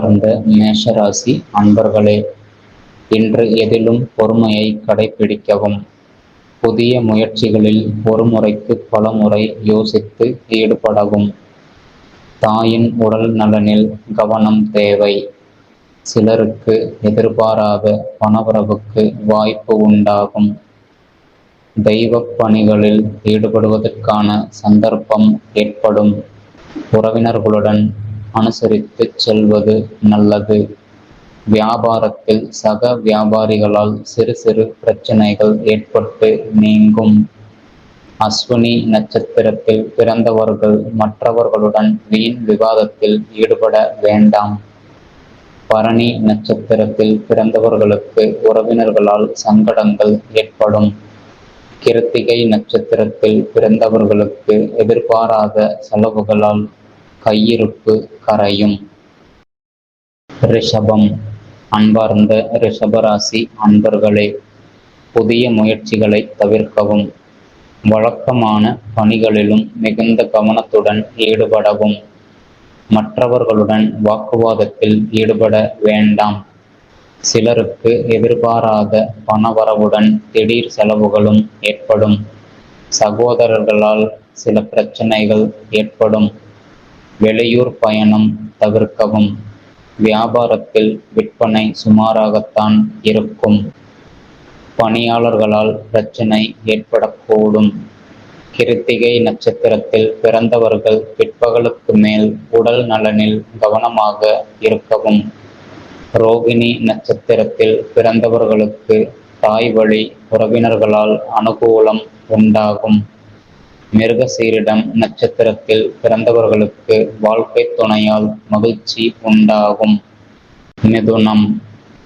சார்ந்த மேஷராசி அன்பர்களே இன்று எதிலும் பொறுமையை கடைபிடிக்கவும் புதிய முயற்சிகளில் ஒரு முறைக்கு பல முறை யோசித்து ஈடுபடவும். தாயின் உடல் நலனில் கவனம் தேவை. சிலருக்கு எதிர்பாராத பணவரவுக்கு வாய்ப்பு உண்டாகும். தெய்வப் பணிகளில் ஈடுபடுவதற்கான சந்தர்ப்பம் ஏற்படும். உறவினர்களுடன் அனுசரித்து செல்வது நல்லது. வியாபாரத்தில் சக வியாபாரிகளால் சிறு சிறு பிரச்சனைகள் ஏற்பட்டு நீங்கும். அஸ்வினி நட்சத்திரத்தில் பிறந்தவர்கள் மற்றவர்களுடன் வீண் விவாதத்தில் ஈடுபட வேண்டாம். பரணி நட்சத்திரத்தில் பிறந்தவர்களுக்கு உறவினர்களால் சங்கடங்கள் ஏற்படும். கிருத்திகை நட்சத்திரத்தில் பிறந்தவர்களுக்கு எதிர்பாராத செலவுகளால் கையிருப்பு கரையும். ரிஷபம். அன்பார்ந்த ரிஷபராசி அன்பர்களே புதிய முயற்சிகளை தவிர்க்கவும் வழக்கமான பணிகளிலும் மிகுந்த கவனத்துடன் ஈடுபடவும். மற்றவர்களுடன் வாக்குவாதத்தில் ஈடுபட வேண்டாம். சிலருக்கு எதிர்பாராத பணவரவுடன் திடீர் செலவுகளும் ஏற்படும். சகோதரர்களால் சில பிரச்சனைகள் ஏற்படும். வெளியூர் பயணம் தவிர்க்கவும். வியாபாரத்தில் விற்பனை சுமாராகத்தான் இருக்கும். பணியாளர்களால் பிரச்சனை ஏற்படக்கூடும். கிருத்திகை நட்சத்திரத்தில் பிறந்தவர்கள் பிற்பகலுக்கு மேல் உடல் நலனில் கவனமாக இருக்கவும். ரோகிணி நட்சத்திரத்தில் பிறந்தவர்களுக்கு தாய் வழி உறவினர்களால் அனுகூலம் உண்டாகும். மிருகசீரிடம் நட்சத்திரத்தில் பிறந்தவர்களுக்கு வாழ்க்கை துணையால் மகிழ்ச்சி உண்டாகும். மிதுனம்.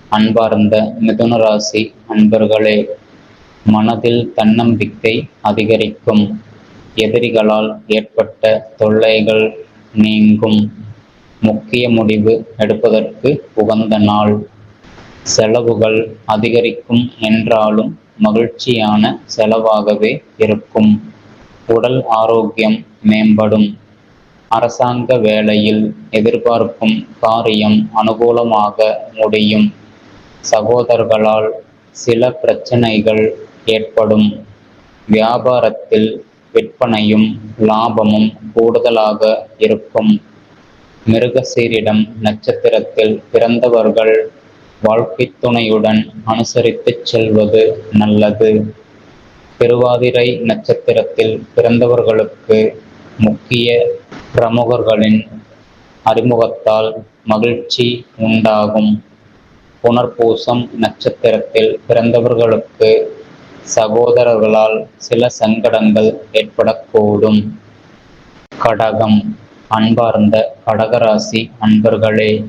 அன்பார்ந்த மிதுன ராசி அன்பர்களே மனதில் தன்னம்பிக்கை அதிகரிக்கும். எதிரிகளால் ஏற்பட்ட தொல்லைகள் நீங்கும். முக்கிய முடிவு எடுப்பதற்கு உகந்த நாள். செலவுகள் அதிகரிக்கும் என்றாலும் மகிழ்ச்சியான செலவாகவே இருக்கும். உடல் ஆரோக்கியம் மேம்படும். அரசாங்க வேலையில் எதிர்பார்க்கும் காரியம் அனுகூலமாக முடியும். சகோதரர்களால் சில பிரச்சனைகள் ஏற்படும். வியாபாரத்தில் விற்பனையும் லாபமும் கூடுதலாக இருக்கும். மிருகசீரிடம் நட்சத்திரத்தில் பிறந்தவர்கள் வாழ்க்கை துணையுடன் அனுசரித்துச் செல்வது நல்லது. திருவாதிரை நட்சத்திரத்தில் பிறந்தவர்களுக்கு முக்கிய பிரமுகர்களின் அறிமுகத்தால் மகிழ்ச்சி உண்டாகும். புனர்பூசம் நட்சத்திரத்தில் பிறந்தவர்களுக்கு சகோதரர்களால் சில சங்கடங்கள் ஏற்படக்கூடும். கடகம். அன்பார்ந்த கடகராசி அன்பர்களே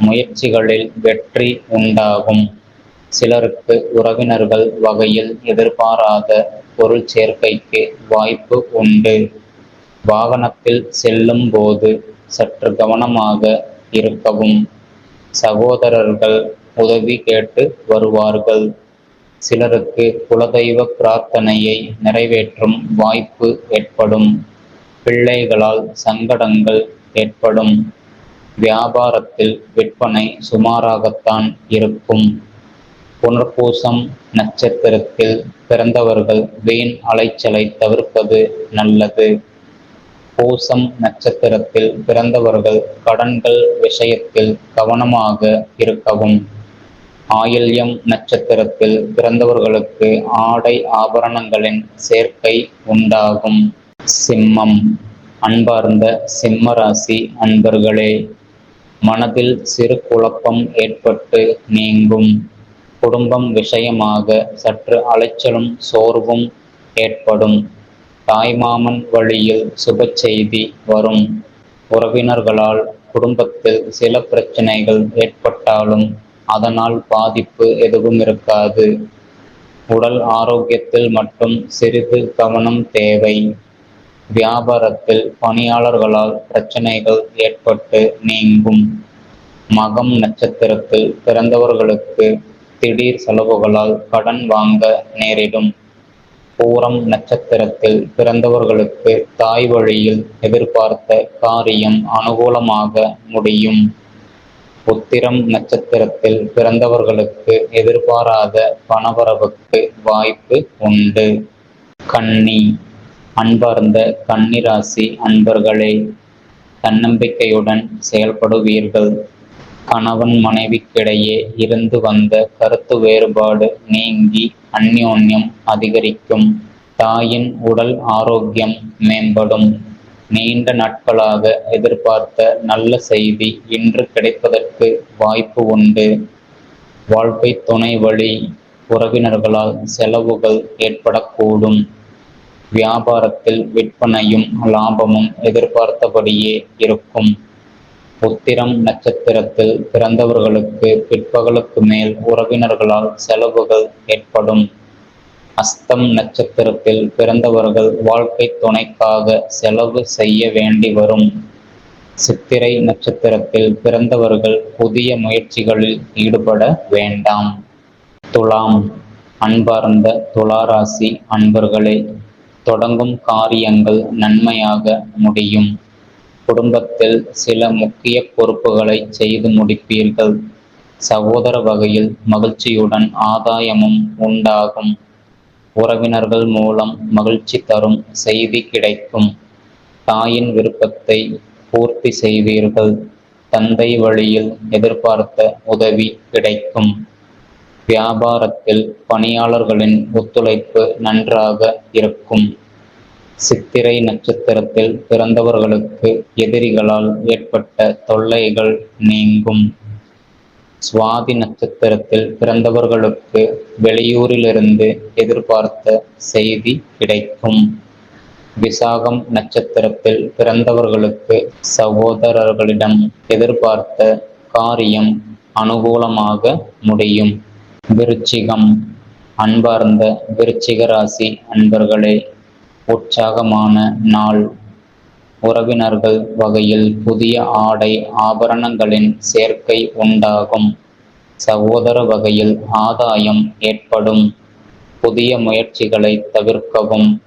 முயற்சிகளில் வெற்றி உண்டாகும். சிலருக்கு உறவினர்கள் வகையில் எதிர்பாராத பொருள் சேர்க்கைக்கு வாய்ப்பு உண்டு. வாகனத்தில் செல்லும் போது சற்று கவனமாக இருக்கவும் சகோதரர்கள் உதவி கேட்டு வருவார்கள். சிலருக்கு குலதெய்வ பிரார்த்தனையை நிறைவேற்றும் வாய்ப்பு ஏற்படும். பிள்ளைகளால் சங்கடங்கள் ஏற்படும். வியாபாரத்தில் விற்பனை சுமாராகத்தான் இருக்கும். புனர்பூசம் நட்சத்திரத்தில் பிறந்தவர்கள் வீண் அலைச்சலை தவிர்ப்பது நல்லது. பூசம் நட்சத்திரத்தில் பிறந்தவர்கள் கடன்கள் விஷயத்தில் கவனமாக இருக்கவும். ஆயில்யம் நட்சத்திரத்தில் பிறந்தவர்களுக்கு ஆடை ஆபரணங்களின் சேர்க்கை உண்டாகும். சிம்மம் அன்பார்ந்த சிம்மராசி அன்பர்களே மனதில் சிறு குழப்பம் ஏற்பட்டு நீங்கும். குடும்பம் விஷயமாக சற்று அலைச்சலும் சோர்வும் ஏற்படும். தாய்மாமன் வழியில் சுப செய்தி வரும். உறவினர்களால் குடும்பத்தில் சில பிரச்சனைகள் ஏற்பட்டாலும் அதனால் பாதிப்பு எதுவும் இருக்காது. உடல் ஆரோக்கியத்தில் மட்டும் சிறிது கவனம் தேவை. வியாபாரத்தில் பணியாளர்களால் பிரச்சனைகள் ஏற்பட்டு நீங்கும். மகம் நட்சத்திரத்தில் பிறந்தவர்களுக்கு திடீர் செலவுகளால் கடன் வாங்க நேரிடும். பூரம் நட்சத்திரத்தில் பிறந்தவர்களுக்கு தாய் வழியில் எதிர்பார்த்த காரியம் அனுகூலமாக முடியும். உத்திரம் நட்சத்திரத்தில் பிறந்தவர்களுக்கு எதிர்பாராத பணவரவுக்கு வாய்ப்பு உண்டு. கன்னி அன்பார்ந்த கன்னிராசி அன்பர்களே தன்னம்பிக்கையுடன் செயல்படுவீர்கள். கணவன் மனைவிக்கிடையே இருந்து வந்த கருத்து வேறுபாடு நீங்கி அந்யோன்யம் அதிகரிக்கும். தாயின் உடல் ஆரோக்கியம் மேம்படும். நீண்ட நாட்களாக எதிர்பார்த்த நல்ல செய்தி இன்று கிடைப்பதற்கு வாய்ப்பு உண்டு. வாழ்க்கை துணை வழி உறவினர்களால் செலவுகள் ஏற்படக்கூடும். வியாபாரத்தில் விற்பனையும் லாபமும் எதிர்பார்த்தபடியே இருக்கும். உத்திரம் நட்சத்திரத்தில் பிறந்தவர்களுக்கு பிற்பகலுக்கு மேல் உறவினர்களால் செலவுகள் ஏற்படும். அஸ்தம் நட்சத்திரத்தில் பிறந்தவர்கள் வாழ்க்கை துணைக்காக செலவு செய்ய வேண்டி வரும். சித்திரை நட்சத்திரத்தில் பிறந்தவர்கள் புதிய முயற்சிகளில் ஈடுபட வேண்டாம். துலாம் அன்பார்ந்த துளாராசி அன்பர்களே தொடங்கும் காரியங்கள் நன்மையாக முடியும். குடும்பத்தில் சில முக்கிய பொறுப்புகளை செய்து முடிப்பீர்கள். சகோதர வகையில் மகிழ்ச்சியுடன் ஆதாயமும் உண்டாகும். உறவினர்கள் மூலம் மகிழ்ச்சி தரும் செய்தி கிடைக்கும். தாயின் விருப்பத்தை பூர்த்தி செய்வீர்கள். தந்தை வழியில் எதிர்பார்த்த உதவி கிடைக்கும். வியாபாரத்தில் பணியாளர்களின் ஒத்துழைப்பு நன்றாக இருக்கும். சித்திரை நட்சத்திரத்தில் பிறந்தவர்களுக்கு எதிரிகளால் ஏற்பட்ட தொல்லைகள் நீங்கும். சுவாதி நட்சத்திரத்தில் பிறந்தவர்களுக்கு வெளியூரிலிருந்து எதிர்பார்த்த செய்தி கிடைக்கும். விசாகம் நட்சத்திரத்தில் பிறந்தவர்களுக்கு சகோதரர்களிடம் எதிர்பார்த்த காரியம் அனுகூலமாக முடியும். விருச்சிகம். அன்பார்ந்த விருச்சிக ராசி அன்பர்களே உற்சாகமான நாள். உறவினர்கள் வகையில் புதிய ஆடை ஆபரணங்களின் சேர்க்கை உண்டாகும். சகோதர வகையில் ஆதாயம் ஏற்படும். புதிய முயற்சிகளை தவிர்க்கவும்.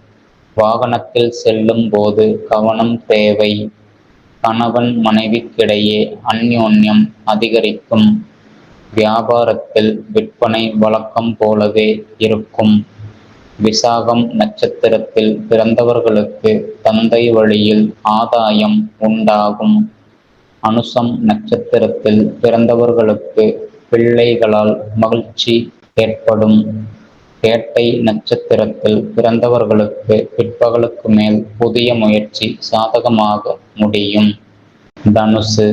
வாகனத்தில் செல்லும் போது கவனம் தேவை. கணவன் மனைவிக்கிடையே அந்யோன்யம் அதிகரிக்கும். வியாபாரத்தில் விற்பனை வழக்கம் போலவே இருக்கும். விசாகம் நட்சத்திரத்தில் பிறந்தவர்களுக்கு தந்தை வழியில் ஆதாயம் உண்டாகும். அனுசம் நட்சத்திரத்தில் பிறந்தவர்களுக்கு பிள்ளைகளால் மகிழ்ச்சி ஏற்படும். கேட்டை நட்சத்திரத்தில் பிறந்தவர்களுக்கு பிற்பகலுக்கு மேல் புதிய முயற்சி சாதகமாக முடியும். தனுசு.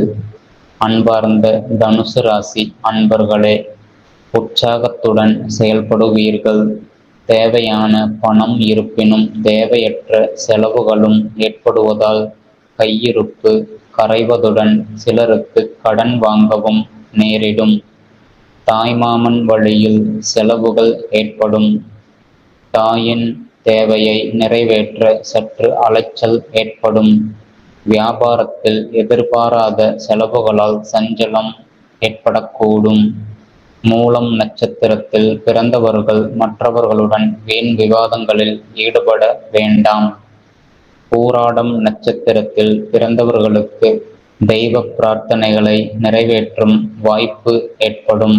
அன்பார்ந்த தனுசு ராசி அன்பர்களே உற்சாகத்துடன் செயல்படுவீர்கள். தேவையான பணம் இருப்பினும் தேவையற்ற செலவுகளும் ஏற்படுவதால் கையிருப்பு கரைவதுடன் சிலருக்கு கடன் வாங்கவும் நேரிடும். தாய்மாமன் வழியில் செலவுகள் ஏற்படும். தாயின் தேவையை நிறைவேற்ற சற்று அலைச்சல் ஏற்படும். வியாபாரத்தில் எதிர்பாராத செலவுகளால் சஞ்சலம் ஏற்படக்கூடும். மூலம் நட்சத்திரத்தில் பிறந்தவர்கள் மற்றவர்களுடன் வீண் விவாதங்களில் ஈடுபட வேண்டாம். பூராடம் நட்சத்திரத்தில் பிறந்தவர்களுக்கு தெய்வ பிரார்த்தனைகளை நிறைவேற்றும் வாய்ப்பு ஏற்படும்.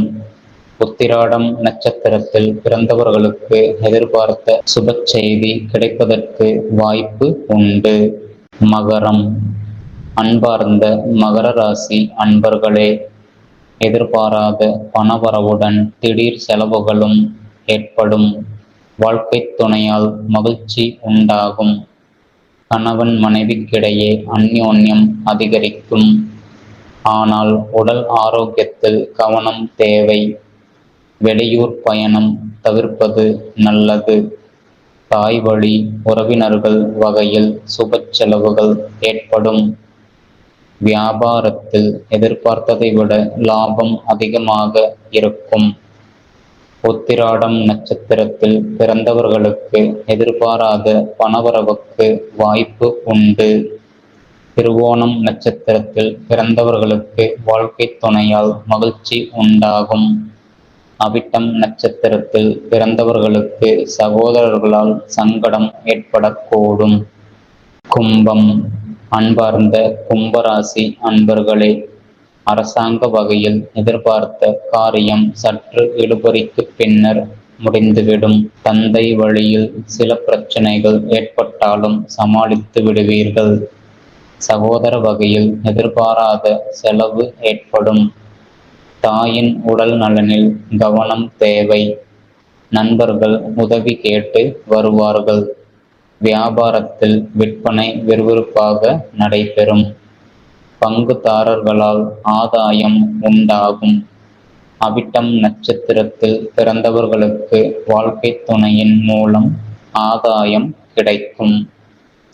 உத்திராடம் நட்சத்திரத்தில் பிறந்தவர்களுக்கு எதிர்பார்த்த சுப செய்தி கிடைப்பதற்கு வாய்ப்பு உண்டு. மகரம். அன்பார்ந்த மகர ராசி அன்பர்களே எதிர்பாராத பணவரவுடன் திடீர் செலவுகளும் ஏற்படும். வாழ்க்கை துணையால் மகிழ்ச்சி உண்டாகும். கணவன் மனைவிக்கிடையே அந்யோன்யம் அதிகரிக்கும். ஆனால் உடல் ஆரோக்கியத்தில் கவனம் தேவை. வெளியூர் பயணம் தவிர்ப்பது நல்லது. தாய் வழி உறவினர்கள் வகையில் சுப செலவுகள் ஏற்படும். வியாபாரத்தில் எதிர்பார்த்ததை விட லாபம் அதிகமாக இருக்கும். உத்திராடம் நட்சத்திரத்தில் பிறந்தவர்களுக்கு எதிர்பாராத பணவரவுக்கு வாய்ப்பு உண்டு. திருவோணம் நட்சத்திரத்தில் பிறந்தவர்களுக்கு வாழ்க்கை துணையால் மகிழ்ச்சி உண்டாகும். அவிட்டம் நட்சத்திரத்தில் பிறந்தவர்களுக்கு சகோதரர்களால் சங்கடம் ஏற்படக்கூடும். கும்பம் அன்பார்ந்த கும்பராசி அன்பர்களே அரசாங்க வகையில் எதிர்பார்த்த காரியம் சற்று இழுபறிக்கு பின்னர் முடிந்துவிடும். தந்தை வழியில் சில பிரச்சனைகள் ஏற்பட்டாலும் சமாளித்து விடுவீர்கள். சகோதர வகையில் எதிர்பாராத செலவு ஏற்படும். தாயின் உடல் நலனில் கவனம் தேவை. நண்பர்கள் உதவி கேட்டு வருவார்கள். வியாபாரத்தில் விற்பனை விறுவிறுப்பாக நடைபெறும். பங்குதாரர்களால் ஆதாயம் உண்டாகும். அவிட்டம் நட்சத்திரத்தில் பிறந்தவர்களுக்கு வாழ்க்கை துணையின் மூலம் ஆதாயம் கிடைக்கும்.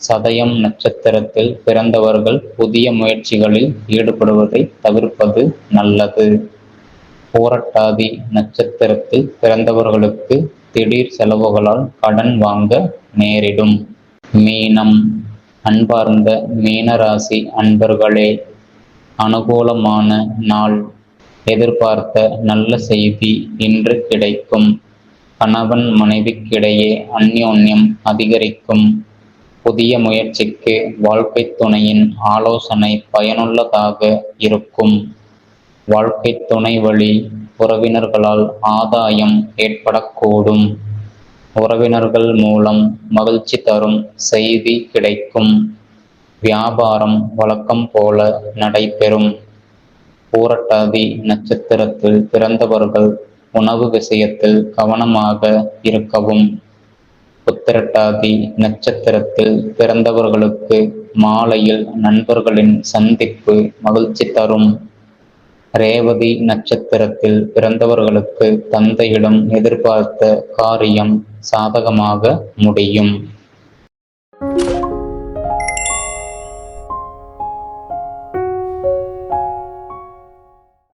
சதயம் நட்சத்திரத்தில் பிறந்தவர்கள் புதிய முயற்சிகளில் ஈடுபடுவதை தவிர்ப்பது நல்லது. பூரட்டாதி நட்சத்திரத்தில் பிறந்தவர்களுக்கு திடீர் செலவுகளால் கடன் வாங்க நேரிடும். மீனம். அன்பார்ந்த மீனராசி அன்பர்களே அனுகூலமான நாள். எதிர்பார்த்த நல்ல செய்தி இன்று கிடைக்கும். கணவன் மனைவிக்கிடையே அந்யோன்யம் அதிகரிக்கும். புதிய முயற்சிக்கு வாழ்க்கை துணையின் ஆலோசனை பயனுள்ளதாக இருக்கும். வாழ்க்கை துணை வழி உறவினர்களால் ஆதாயம் ஏற்படக்கூடும். உறவினர்கள் மூலம் மகிழ்ச்சி தரும் செய்தி கிடைக்கும். வியாபாரம் வழக்கம் போல நடைபெறும். பூரட்டாதி நட்சத்திரத்தில் பிறந்தவர்கள் உணவு விஷயத்தில் கவனமாக இருக்கவும். புத்திரட்டாதி நட்சத்திரத்தில் பிறந்தவர்களுக்கு மாலையில் நண்பர்களின் சந்திப்பு மகிழ்ச்சி தரும். ரேவதி நட்சத்திரத்தில் பிறந்தவர்களுக்கு தந்தையிடம் எதிர்பார்த்த காரியம் சாதகமாக முடியும்.